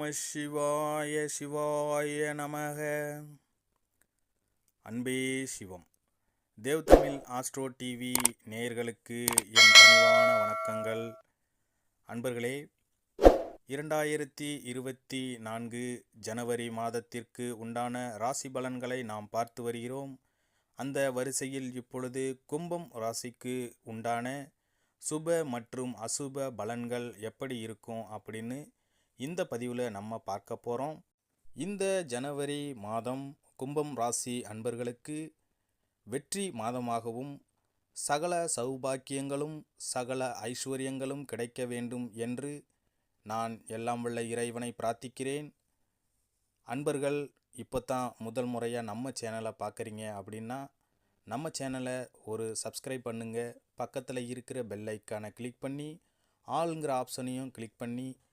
நம சிவாய சிவாய நமக. அன்பே சிவம். தேவ் தமிழ் ஆஸ்ட்ரோ டிவி நேயர்களுக்கு என் பணிவான வணக்கங்கள். அன்பர்களே இரண்டாயிரத்தி இருபத்தி நான்கு ஜனவரி மாதத்திற்கு உண்டான ராசி பலன்களை நாம் பார்த்து வருகிறோம். அந்த வரிசையில் இப்பொழுது கும்பம் ராசிக்கு உண்டான சுப மற்றும் அசுப பலன்கள் எப்படி இருக்கும் அப்படின்னு இந்த பதிவில் நம்ம பார்க்க போகிறோம் இந்த ஜனவரி மாதம் கும்பம் ராசி அன்பர்களுக்கு வெற்றி மாதமாகவும் சகல சௌபாக்கியங்களும் சகல ஐஸ்வர்யங்களும் கிடைக்க வேண்டும் என்று நான் எல்லாம் உள்ள இறைவனை பிரார்த்திக்கிறேன். அன்பர்கள் இப்போ தான் முதல் முறையாக நம்ம சேனலை பார்க்குறீங்க அப்படின்னா நம்ம சேனலை ஒரு சப்ஸ்கிரைப் பண்ணுங்கள் பக்கத்தில் இருக்கிற பெல் ஐக்கானை கிளிக் பண்ணி ஆளுங்கிற ஆப்ஷனையும் கிளிக் பண்ணி